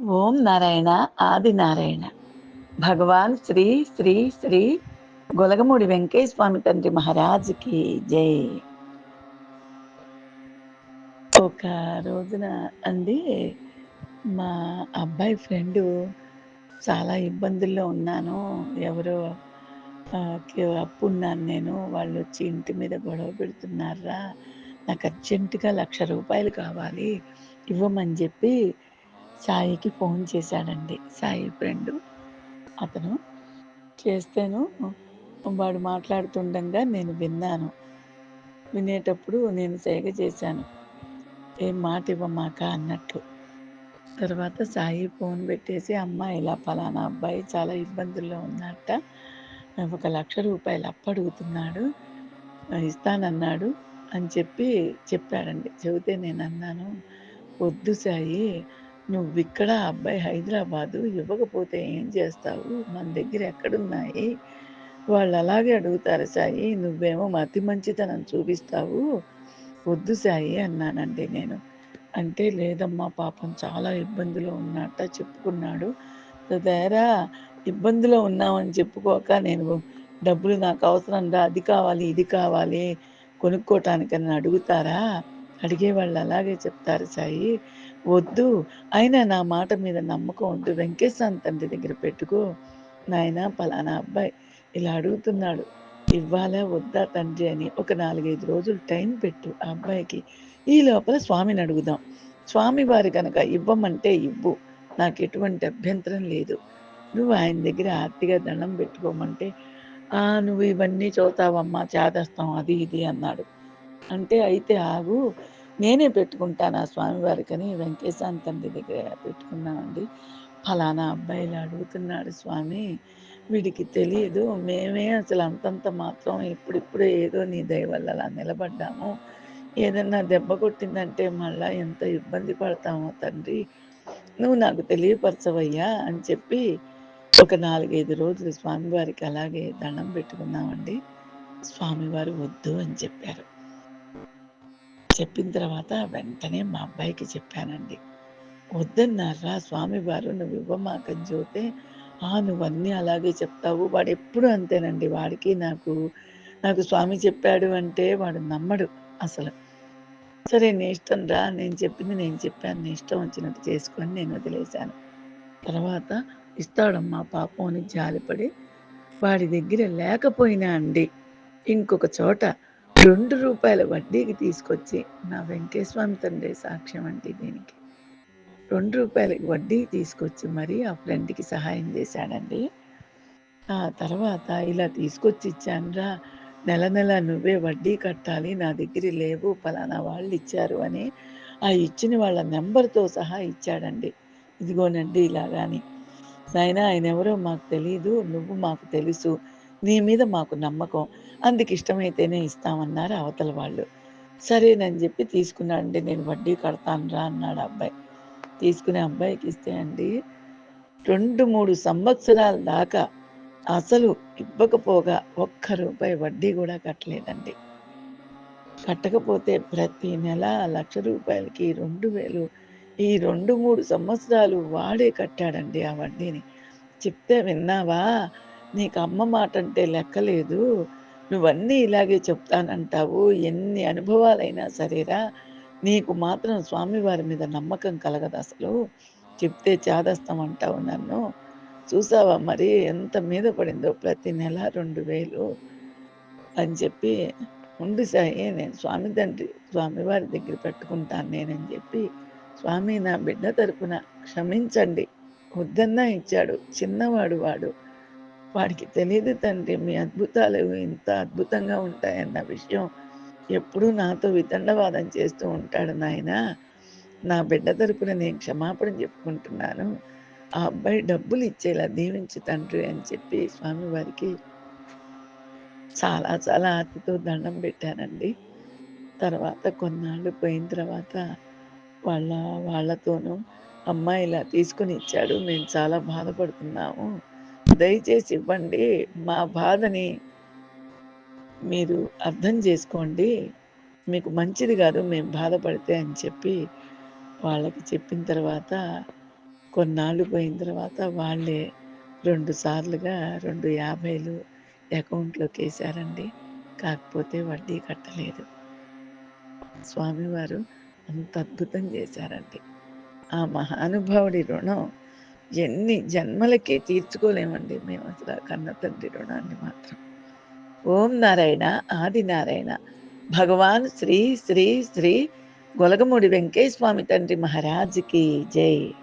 ఓం నారాయణ ఆది నారాయణ. భగవాన్ శ్రీ శ్రీ శ్రీ గొలగమూడి వెంకయ్య స్వామి తండ్రి మహారాజుకి జై. ఒక రోజున అండి మా అబ్బాయి ఫ్రెండు చాలా ఇబ్బందుల్లో ఉన్నాను. ఎవరో అప్పు ఉన్నాను నేను. వాళ్ళు వచ్చి ఇంటి మీద గొడవ పెడుతున్నారా? నాకు అర్జెంటుగా లక్ష రూపాయలు కావాలి. ఇవ్వమని చెప్పి సాయికి ఫోన్ చేశాడండి. సాయి ఫ్రెండ్. అతను చేస్తేను వాడు మాట్లాడుతుండగా నేను విన్నాను. వినేటప్పుడు నేను సేగ చేశాను. ఏం మాట ఇవ్వమాక? అన్నట్లు తర్వాత సాయి ఫోన్ పెట్టేసి అమ్మ ఇలా ఫలానా అబ్బాయి చాలా ఇబ్బందుల్లో ఉన్నట్ట ఒక లక్ష రూపాయలు అప్పడుగుతున్నాడు. ఇస్తానన్నాడు అని చెప్పి చెప్పాడండి. చెబితే నేను అన్నాను వద్దు సాయి నువ్వు ఇక్కడ అబ్బాయి హైదరాబాదు ఇవ్వకపోతే ఏం చేస్తావు? మన దగ్గర ఎక్కడున్నాయి? వాళ్ళు అలాగే అడుగుతారు సాయి నువ్వేమో అతి మంచితనం చూపిస్తావు. వద్దు సాయి అన్నానండి నేను. అంటే లేదమ్మా పాపం చాలా ఇబ్బందిలో ఉన్నట్ట చెప్పుకున్నాడు. దేరా ఇబ్బందిలో ఉన్నామని చెప్పుకోక నేను డబ్బులు నాకు అవసరం రా అది కావాలి ఇది కావాలి కొనుక్కోటానికని అడుగుతారా? అడిగే వాళ్ళు అలాగే చెప్తారు సాయి. వద్దు. అయినా నా మాట మీద నమ్మకం ఉంటూ వెంకటేశ్వర తండ్రి దగ్గర పెట్టుకో. నాయన పలానా అబ్బాయి. ఇలా అడుగుతున్నాడు. ఇవ్వాలా వద్దా తండ్రి అని ఒక నాలుగైదు రోజులు టైం పెట్టు ఆ అబ్బాయికి. ఈ లోపల స్వామిని అడుగుదాం. స్వామివారు కనుక ఇవ్వమంటే ఇవ్వు. నాకు ఎటువంటి అభ్యంతరం లేదు. నువ్వు ఆయన దగ్గర ఆర్తిగా దండం పెట్టుకోమంటే ఆ నువ్వు ఇవన్నీ చూతావమ్మా చేదస్తాం అది ఇది అన్నాడు. అంటే అయితే ఆగు. నేనే పెట్టుకుంటాను ఆ స్వామివారికని వెంకటేశ్వర తండ్రి దగ్గర పెట్టుకున్నామండి. ఫలానా అబ్బాయిలు అడుగుతున్నాడు స్వామి. వీడికి తెలియదు మేమే అసలు అంతంత మాత్రం ఇప్పుడిప్పుడే ఏదో నీ దయ వల్ల అలా నిలబడ్డాము. ఏదన్నా దెబ్బ కొట్టిందంటే మళ్ళా ఎంత ఇబ్బంది పడతామో తండ్రి. నువ్వు నాకు తెలియపరచవయ్యా అని చెప్పి ఒక నాలుగైదు రోజులు స్వామివారికి అలాగే దండం పెట్టుకున్నామండి. స్వామివారు వద్దు అని చెప్పారు. చెప్పిన తర్వాత వెంటనే మా అబ్బాయికి చెప్పానండి. వద్దన్నారా స్వామివారు నువ్వు ఇవ్వమాకని చూతే ఆ నువ్వన్నీ అలాగే చెప్తావు. వాడు ఎప్పుడు అంతేనండి. వాడికి నాకు నాకు స్వామి చెప్పాడు అంటే వాడు నమ్మడు అసలు. సరే నీ ఇష్టం రా. నేను చెప్పింది నేను చెప్పాను. నీ ఇష్టం వచ్చినట్టు చేసుకొని నేను వదిలేశాను. తర్వాత ఇస్తాడమ్మా పాపం అని జాలిపడి వాడి దగ్గర లేకపోయినా అండి. ఇంకొక చోట రెండు రూపాయల వడ్డీకి తీసుకొచ్చి నా వెంకటేశ్వమి తండ్రి సాక్ష్యం అండి దీనికి? రెండు రూపాయలకి వడ్డీ తీసుకొచ్చి మరి ఆ ఫ్రెండ్కి సహాయం చేశాడండి. ఆ తర్వాత ఇలా తీసుకొచ్చి ఇచ్చానురా. నెల నెల నువ్వే వడ్డీ కట్టాలి నా దగ్గర లేవు ఫలానా వాళ్ళు ఇచ్చారు అని ఆ ఇచ్చిన వాళ్ళ నెంబర్తో సహా ఇచ్చాడండి. ఇదిగోనండి ఇలాగాని నాయన ఆయన ఎవరో మాకు తెలియదు నువ్వు మాకు తెలుసు నీ మీద మాకు నమ్మకం. అందుకు ఇష్టమైతేనే ఇస్తామన్నారు అవతల వాళ్ళు. సరేనని చెప్పి తీసుకున్నాడండి నేను వడ్డీ కడతాను రా అన్నాడు అబ్బాయి. తీసుకునే అబ్బాయికి ఇస్తే అండి రెండు మూడు సంవత్సరాల దాకా అసలు ఇవ్వకపోగా ఒక్క రూపాయి వడ్డీ కూడా కట్టలేదండి. కట్టకపోతే ప్రతి నెల లక్ష రూపాయలకి రెండు వేలు ఈ రెండు మూడు సంవత్సరాలు వాడే కట్టాడండి ఆ వడ్డీని. చెప్తే విన్నావా? నీకు అమ్మ మాట అంటే లెక్కలేదు. నువ్వన్నీ ఇలాగే చెప్తానంటావు. ఎన్ని అనుభవాలైనా సరేరా నీకు మాత్రం స్వామివారి మీద నమ్మకం కలగదు అసలు. చెప్తే చేదస్తాం అంటావు నన్ను. చూసావా మరి ఎంత మీద పడిందో ప్రతి నెల రెండు వేలు అని చెప్పి ఉండి సాయి నేను స్వామి తండ్రి స్వామివారి దగ్గర పెట్టుకుంటాను నేనని చెప్పి స్వామి నా బిడ్డ తరపున క్షమించండి. వద్దన్నా ఇచ్చాడు. చిన్నవాడు వాడు. వాడికి తెలియదు తండ్రి మీ అద్భుతాలు ఇంత అద్భుతంగా ఉంటాయన్న విషయం. ఎప్పుడూ నాతో వితండవాదం చేస్తూ ఉంటాడు నాయన. నా బిడ్డ తరపున నేను క్షమాపణ చెప్పుకుంటున్నాను. ఆ అబ్బాయి డబ్బులు ఇచ్చేలా దీవించు తండ్రి అని చెప్పి స్వామివారికి చాలా చాలా ఆతితో దండం పెట్టానండి. తర్వాత కొన్నాళ్ళు పోయిన తర్వాత వాళ్ళ వాళ్ళతోనూ అమ్మాయి ఇలా తీసుకుని ఇచ్చాడు. మేము చాలా బాధపడుతున్నాము. దయచేసి ఇవ్వండి. మా బాధని మీరు అర్థం చేసుకోండి. మీకు మంచిది కాదు మేము బాధపడితే అని చెప్పి వాళ్ళకి చెప్పిన తర్వాత కొన్నాళ్ళు పోయిన తర్వాత వాళ్ళే రెండు సార్లుగా రెండు యాభైలు అకౌంట్లోకి వేశారండి కాకపోతే వడ్డీ కట్టలేదు. స్వామివారు అంత అద్భుతం చేశారండి. ఆ మహానుభావుడి రుణం ఎన్ని జన్మలకి తీర్చుకోలేమండి మేము అసలు కన్న తండ్రి రుణాన్ని మాత్రం. ఓం నారాయణ ఆది నారాయణ. భగవాన్ శ్రీ శ్రీ శ్రీ గొలగమూడి వెంకయ్య స్వామి తండ్రి మహారాజుకి జై.